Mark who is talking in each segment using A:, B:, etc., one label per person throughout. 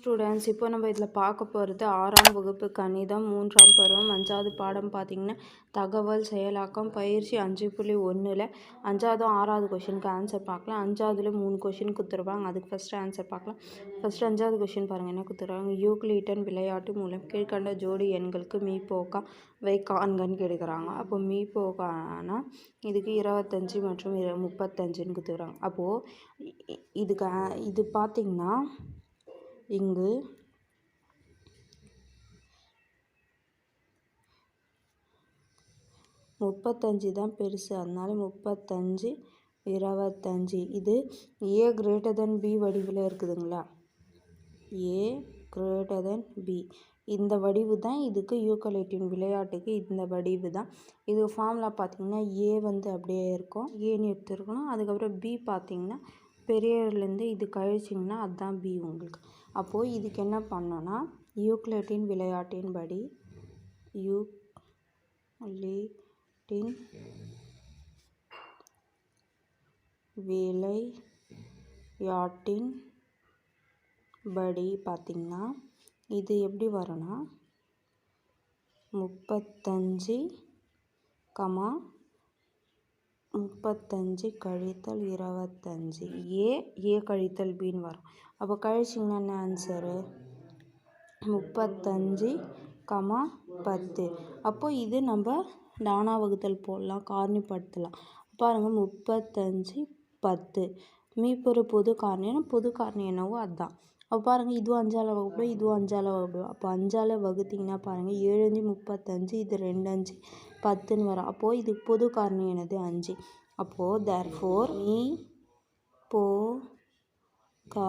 A: Students இப்போ நம்ம இதில் பார்க்க போகிறது ஆறாம் வகுப்பு கணிதம் மூன்றாம் பருவம் அஞ்சாவது பாடம் பார்த்திங்கன்னா தகவல் செயலாக்கம் பயிற்சி அஞ்சு புள்ளி ஒன்றில் அஞ்சாவது ஆறாவது கொஷினுக்கு ஆன்சர் பார்க்கலாம். அஞ்சாவதுல மூணு கொஷின் கொடுத்துருவாங்க அதுக்கு ஃபஸ்ட்டு ஆன்சர் பார்க்கலாம். ஃபஸ்ட்டு அஞ்சாவது கொஷின் பாருங்கள் என்ன கொடுத்துருவாங்க யூக்ளிட்டன் விளையாட்டு மூலம் கீழ்கண்ட ஜோடி எண்களுக்கு மீ போக்கா வை காண்கன்னு கேட்குறாங்க அப்போ மீ போக்கானா இதுக்கு இருபத்தஞ்சி மற்றும் இரு முப்பத்தஞ்சுன்னு கொடுத்துருவாங்க அப்போது இதுக்கு இது பார்த்திங்கன்னா இங்கு முப்பத்தஞ்சு தான் பெருசு. அதனால முப்பத்தஞ்சு இருபத்தஞ்சி. இது ஏ கிரேட்டர் தென் பி வடிவில் இருக்குதுங்களா? ஏ கிரேட்டர் தென் பி இந்த வடிவு தான் இதுக்கு யூக்கலிட்டின் விளையாட்டுக்கு இந்த வடிவு தான். இது ஃபார்முலா பார்த்தீங்கன்னா ஏ வந்து அப்படியே இருக்கும். ஏன்னு எடுத்துருக்கணும். அதுக்கப்புறம் பி பார்த்தீங்கன்னா பெரியலேருந்து இது கழிச்சிங்கன்னா அதுதான் பி உங்களுக்கு. அப்போது இதுக்கு என்ன பண்ணோன்னா யூக்ளிட்டின் விளையாட்டின் படி யூக்ளிட்டின் விளையாட்டின் படி பார்த்திங்கன்னா இது எப்படி வரும்னா முப்பத்தஞ்சு கமா முப்பத்தஞ்சு கழித்தல் இருபத்தஞ்சி. ஏ ஏ கழித்தல் பின்னு வரும். அப்போ கழிச்சிங்கன்னா என்ன ஆன்சரு முப்பத்தஞ்சு கமா பத்து. அப்போது இது நம்ம நானா வகுத்தல் போடலாம் காரணிப்படுத்தலாம். பாருங்கள் முப்பத்தஞ்சு பத்து. மீப்பொரு பொது காரணம் பொது காரணி என்னவோ அதுதான் அப்போ பாருங்கள் இதுவும் அஞ்சால் வகுப்பு இதுவும் அஞ்சால் வகுப்பு அப்போ அஞ்சால் வகுத்தீங்கன்னா பாருங்கள் ஏழு அஞ்சு முப்பத்தஞ்சு இது ரெண்டு அஞ்சு. பத்துன்னு வரும். அப்போது இதுக்கு பொது காரணம் என்னது அஞ்சு. அப்போது தேர்ஃபோர் நீ போ கா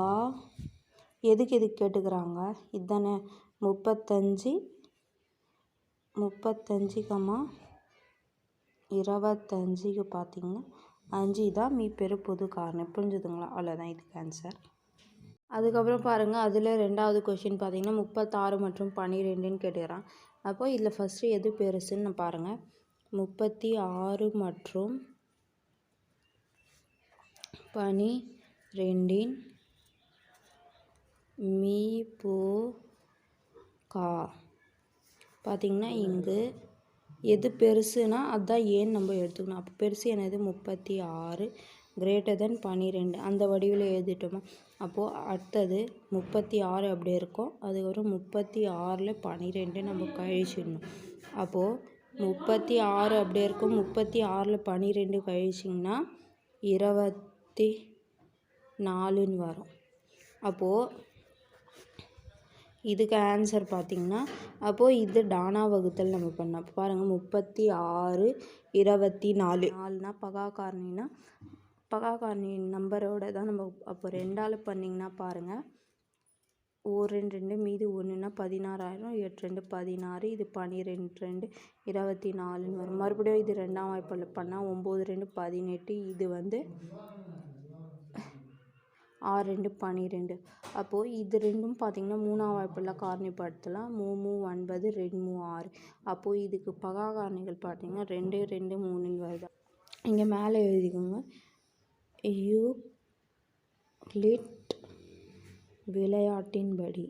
A: எதுக்கு எதுக்கு கேட்டுக்கிறாங்க? இதுதானே முப்பத்தஞ்சு முப்பத்தஞ்சு கம்மா இருபத்தஞ்சுக்கு பார்த்தீங்கன்னா அஞ்சு தான் மீ பெரு பொது காரணம். புரிஞ்சுதுங்களா? அவ்வளோதான் இதுக்கு ஆன்சர் அதுக்கப்புறம் பாருங்கள் அதில் ரெண்டாவது கொஷின் பார்த்தீங்கன்னா முப்பத்தாறு மற்றும் பன்னிரெண்டுன்னு கேட்டுக்கிறான். அப்போ இதில் ஃபஸ்ட்டு எது பெருசுன்னு நான் பாருங்கள் முப்பத்தி ஆறு மற்றும் பனி ரெண்டின் மீ போ கா பார்த்திங்கன்னா இங்கு எது பெருசுனா அதுதான் ஏன்னு நம்ம எடுத்துக்கணும். அப்போ பெருசு என்னது? முப்பத்தி ஆறு கிரேட்டர் தென் பன்னிரெண்டு அந்த வடிவில் எழுதிட்டோமா? அப்போது அடுத்தது முப்பத்தி ஆறு அப்படி இருக்கும். அதுக்கப்புறம் முப்பத்தி ஆறில் பன்னிரெண்டு நம்ம கழிச்சிடணும். அப்போது முப்பத்தி ஆறு அப்படியே இருக்கும். முப்பத்தி ஆறில் பன்னிரெண்டு கழிச்சிங்கன்னா இருபத்தி நாலுன்னு வரும். அப்போது இதுக்கு ஆன்சர் பார்த்திங்கன்னா அப்போது இது டானா வகுத்தல் நம்ம பண்ணோம் பாருங்கள் முப்பத்தி ஆறு இருபத்தி நாலு. நாலுனா பகா காரணினா பகா காரணி நம்பரோட தான் நம்ம அப்போ ரெண்டால் பண்ணிங்கன்னா பாருங்கள் ஒரு ரெண்டு ரெண்டு மீதி ஒன்றுனா பதினாறாயிரம் எட்டு ரெண்டு பதினாறு இது பன்னிரெண்டு ரெண்டு இருபத்தி நாலுன்னு வரும். மறுபடியும் இது ரெண்டாம் வாய்ப்பில் பண்ணால் ஒம்பது ரெண்டு பதினெட்டு இது வந்து ஆறு ரெண்டு பன்னிரெண்டு அப்போது இது ரெண்டும் பார்த்திங்கன்னா மூணாம் வாய்ப்பில் காரணிப்படுத்தலாம். மூ மூ ஒன்பது ரெண்டு மூ ஆறு. அப்போது இதுக்கு பகா காரணிகள் பார்த்திங்கன்னா ரெண்டு ரெண்டு மூணுன்னு வருது. இங்கே மேலே எழுதிக்கோங்க. யூ விளையாட்டின்படி.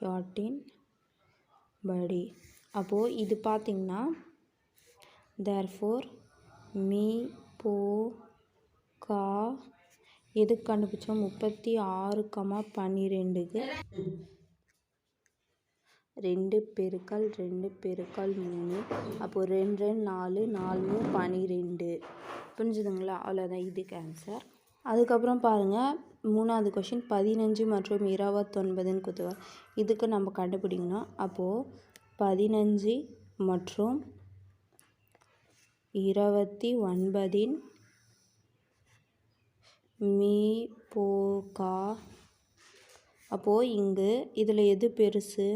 A: யாட்டின் படி அப்போது இது பார்த்திங்கன்னா தேர்ஃபோர் மீ போ கா எதுக்கு கண்டுபிடிச்சோம்? முப்பத்தி ஆறு கமா பன்னிரெண்டுக்கு. ரெண்டு பெருக்கல் ரெண்டு பெருக்கல் மூணு. அப்போது ரெண்டு ரெண்டு நாலு நாலு பனிரெண்டு. புரிஞ்சுதுங்களா? அவ்வளோதான் இதுக்கு ஆன்சர் அதுக்கப்புறம் பாருங்கள் மூணாவது கொஷின் பதினஞ்சு மற்றும் இருபத்தொன்பதுன்னு கொடுத்துருவாங்க இதுக்கு நம்ம கண்டுபிடிக்கணும். அப்போது பதினஞ்சு மற்றும் இருபத்தி ஒன்பதின் மீ போ கா. அப்போது இங்கு இதில் எது பெருசு?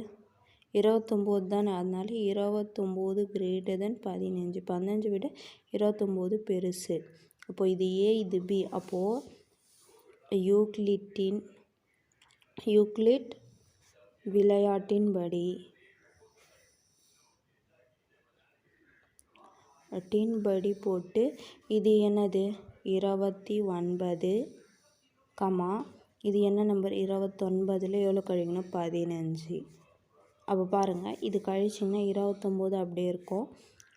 A: இருபத்தொம்போது தானே. அதனால இருபத்தொம்போது கிரேட்டர் தென் பதினஞ்சு. பதினஞ்சு விட இருபத்தொம்போது பெருசு. அப்போது இது ஏ இது பி அப்போது யூக்ளிட்டின் யூக்ளிட் விளையாட்டின்படி டின்படி போட்டு இது என்னது? இருபத்தி ஒன்பது கமா இது என்ன நம்பர் இருபத்தொன்பதில் எவ்வளோ கழிக்கணும்? பதினஞ்சு. அப்போ பாருங்கள் இது கழிச்சிங்கன்னா இருபத்தொம்போது அப்படியே இருக்கும்.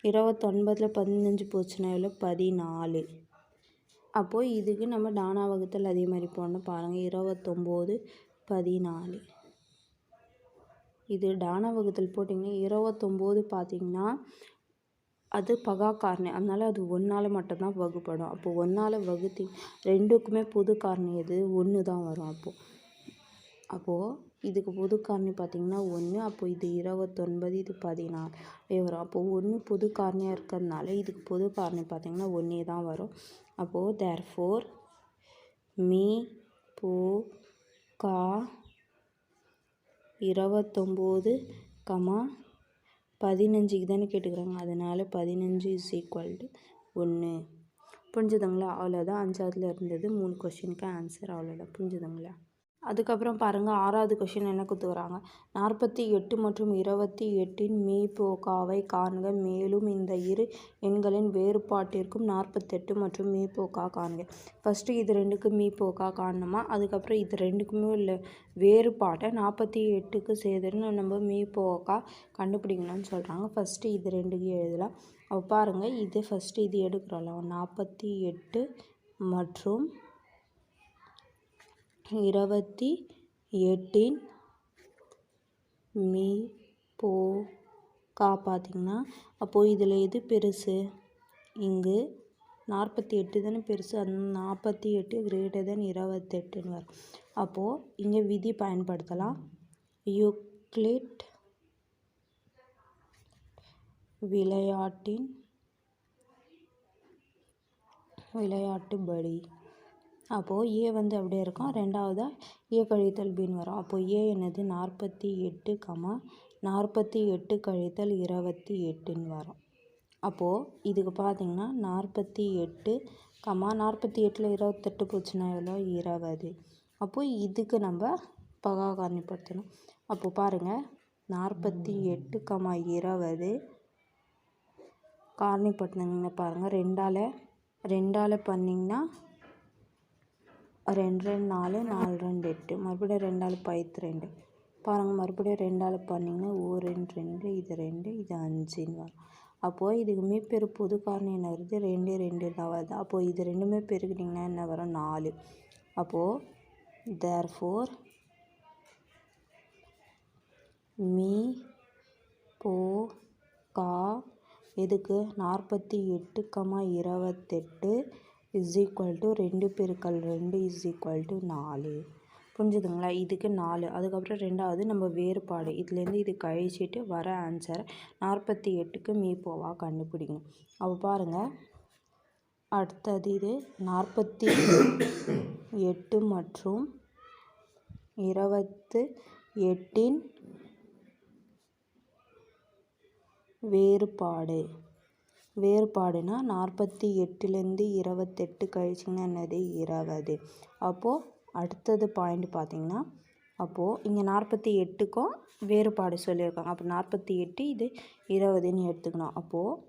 A: இருபத்தொன்பதில் பதினஞ்சு போச்சுன்னா எவ்வளோ? பதினாலு. அப்போது இதுக்கு நம்ம டானா வகுத்தல் அதே மாதிரி போடணும். பாருங்கள் இருபத்தொம்போது பதினாலு. இது டானா வகுத்தல் போட்டிங்கன்னா இருபத்தொம்போது பார்த்திங்கன்னா அது பகா காரணி. அதனால் அது ஒன்றால் மட்டும்தான் வகுப்படும். அப்போது ஒன்றால் வகுத்தி ரெண்டுக்குமே புது காரணி எது? ஒன்று தான் வரும் அப்போது அப்போது இதுக்கு பொது காரணி பார்த்திங்கன்னா ஒன்று அப்போ இது இருபத்தொன்பது இது பதினாலு வரும் அப்போது ஒன்று பொது காரணியாக இருக்கிறதுனால இதுக்கு பொது காரணி பார்த்திங்கன்னா ஒன்றே தான் வரும். அப்போது தேர் ஃபோர் மீ போ கா இருபத்தொம்போது கமா பதினஞ்சுக்கு தானே கேட்டுக்கிறாங்க. அதனால் பதினஞ்சு இஸ் ஈக்குவல் டு ஒன்று. புரிஞ்சுதுங்களா? அவ்வளோதான் அஞ்சாவதுல இருந்தது. மூணு கொஷினுக்கு ஆன்சர் அவ்வளோதான் புரிஞ்சுதுங்களா? அதுக்கப்புறம் பாருங்கள் ஆறாவது கொஷின் என்ன கொடுத்துக்கிறாங்க நாற்பத்தி எட்டு மற்றும் இருபத்தி எட்டின் மீபோக்காவை காண்க. மேலும் இந்த இரு எண்களின் வேறுபாட்டிற்கும் நாற்பத்தெட்டு மற்றும் மீபோக்கா காண்க. ஃபஸ்ட்டு இது ரெண்டுக்கு மீபோக்கா காணணுமா அதுக்கப்புறம் இது ரெண்டுக்குமே உள்ள வேறுபாட்டை நாற்பத்தி எட்டுக்கு சேர்த்துன்னு நம்ம மீபோக்கா கண்டுபிடிக்கணும்னு சொல்கிறாங்க ஃபஸ்ட்டு இது ரெண்டுக்கு எழுதலாம். அப்போ பாருங்கள் இது ஃபஸ்ட்டு இது எடுக்கிறோம்ல. நாற்பத்தி எட்டு மற்றும் இருபத்தி எட்டின் மீ போ கா பார்த்திங்கன்னா அப்போது இதில் எது பெருசு? இங்கு நாற்பத்தி எட்டு தானே பெருசு அந்த நாற்பத்தி எட்டு கிரேட்டர் தென் இருபத்தெட்டுன்னு வரும். அப்போது இங்கே விதி பயன்படுத்தலாம். யூக்ளிட் விளையாட்டின் விளையாட்டுபடி அப்போது ஏ வந்து அப்படியே இருக்கும். ரெண்டாவதாக ஏ கழித்தல் பின்னு வரும். அப்போது ஏ என்னது? நாற்பத்தி எட்டு கமா நாற்பத்தி எட்டு கழித்தல் இருபத்தி எட்டுன்னு வரும். அப்போது இதுக்கு பார்த்திங்கன்னா நாற்பத்தி எட்டு கமா நாற்பத்தி எட்டில் இருபத்தெட்டு போச்சுன்னா எவ்வளோ? இருபது. அப்போது இதுக்கு நம்ம பகா காரணிப்படுத்தணும். அப்போது பாருங்கள் நாற்பத்தி எட்டு கமா இருபது காரணிப்படுத்தினீங்கன்னா பாருங்கள் ரெண்டால் ரெண்டால் பண்ணிங்கன்னா ரெண்டு ரெண்டு நாலு நாலு ரெண்டு எட்டு. மறுபடியும் ரெண்டால் பைத்து ரெண்டு. பாருங்கள் மறுபடியும் ரெண்டால் பண்ணிங்கன்னா ஓ ரெண்டு ரெண்டு இது ரெண்டு இது அஞ்சுன்னு வரும். அப்போது இதுக்கு பெரு புது காரணம் என்ன வருது? ரெண்டு ரெண்டு தான் வருது. அப்போது இது ரெண்டுமே பெருக்கிட்டிங்கன்னா என்ன வரும்? நாலு. அப்போது தேர் ஃபோர் மீ போ கா எதுக்கு? நாற்பத்தி எட்டு கமா இருபத்தெட்டு இஸ் ஈக்குவல் டு ரெண்டு பெருக்கல் ரெண்டு இஸ் ஈக்குவல் டு நாலு. புரிஞ்சுதுங்களா? இதுக்கு நாலு. அதுக்கப்புறம் ரெண்டாவது நம்ம வேறுபாடு. இதுலேருந்து இது கழிச்சிட்டு வர ஆன்சர் நாற்பத்தி எட்டுக்கு மீப்போவாக கண்டுபிடிக்கணும் அப்போ பாருங்கள் அடுத்தது இது நாற்பத்தி எட்டு மற்றும் இருபத்து எட்டின் வேறுபாடு. வேறுபாடுனா நாற்பத்தி எட்டுலேருந்து இருபத்தெட்டு கழிச்சிங்கன்னா என்னது? இருபது. அப்போது அடுத்தது பாயிண்ட் பார்த்திங்கன்னா அப்போது இங்கே நாற்பத்தி எட்டுக்கும் வேறுபாடு சொல்லியிருக்காங்க. அப்போ நாற்பத்தி எட்டு இது இருபதுன்னு எடுத்துக்கணும். அப்போது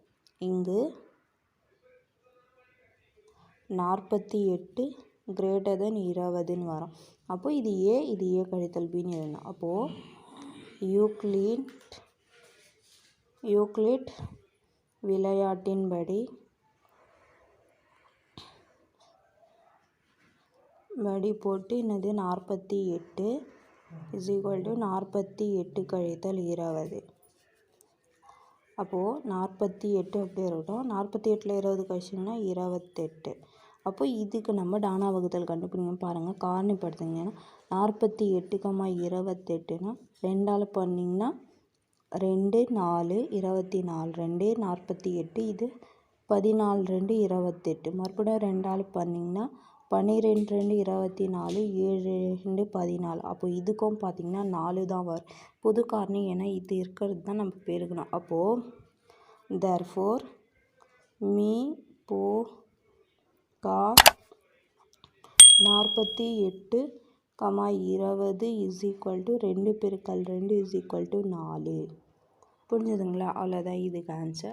A: இங்கு நாற்பத்தி எட்டு கிரேட்டர் தென் இருபதுன்னு வரும். அப்போது இது ஏ இது ஏ கழித்தல் பின்னு எழுதணும். அப்போது யூக்ளிட் யூக்ளிட் விளையாட்டின்படி படி போட்டு என்னது? நாற்பத்தி எட்டு இஸ் ஈக்குவல் டு நாற்பத்தி எட்டு கழித்தல் இருபது. அப்போது நாற்பத்தி எட்டு அப்படி இருக்கட்டும். நாற்பத்தி எட்டில் இருபது கழிச்சிங்கன்னா இருபத்தெட்டு. அப்போ இதுக்கு நம்ம டானா வகுத்தல் கண்டுபிடிங்க பாருங்கள் காரணிப்படுத்துங்கன்னா நாற்பத்தி எட்டுக்கம்மா இருபத்தெட்டுனா ரெண்டால் பண்ணிங்கன்னா ரெண்டு நாலு இருபத்தி நாலு ரெண்டு நாற்பத்தி எட்டு இது பதினாலு ரெண்டு இருபத்தெட்டு. மறுபடியும் ரெண்டால் பண்ணிங்கன்னா பன்னிரெண்டு ரெண்டு இருபத்தி நாலு ஏழு ரெண்டு பதினாலு. அப்போ இதுக்கும் பார்த்திங்கன்னா நாலு தான் வரும். புது காரணி ஏன்னா இது இருக்கிறது தான் நம்ம பெருகணும் அப்போது தர் ஃபோர் மீ போ கா நாற்பத்தி எட்டு கமா இருபது இஸ் ஈக்குவல் டு ரெண்டு பெருக்கல் ரெண்டு இஸ் ஈக்குவல் டு நாலு. புரிஞ்சுதுங்களா? அவ்வளோதான் இதுக்கு ஆன்சர்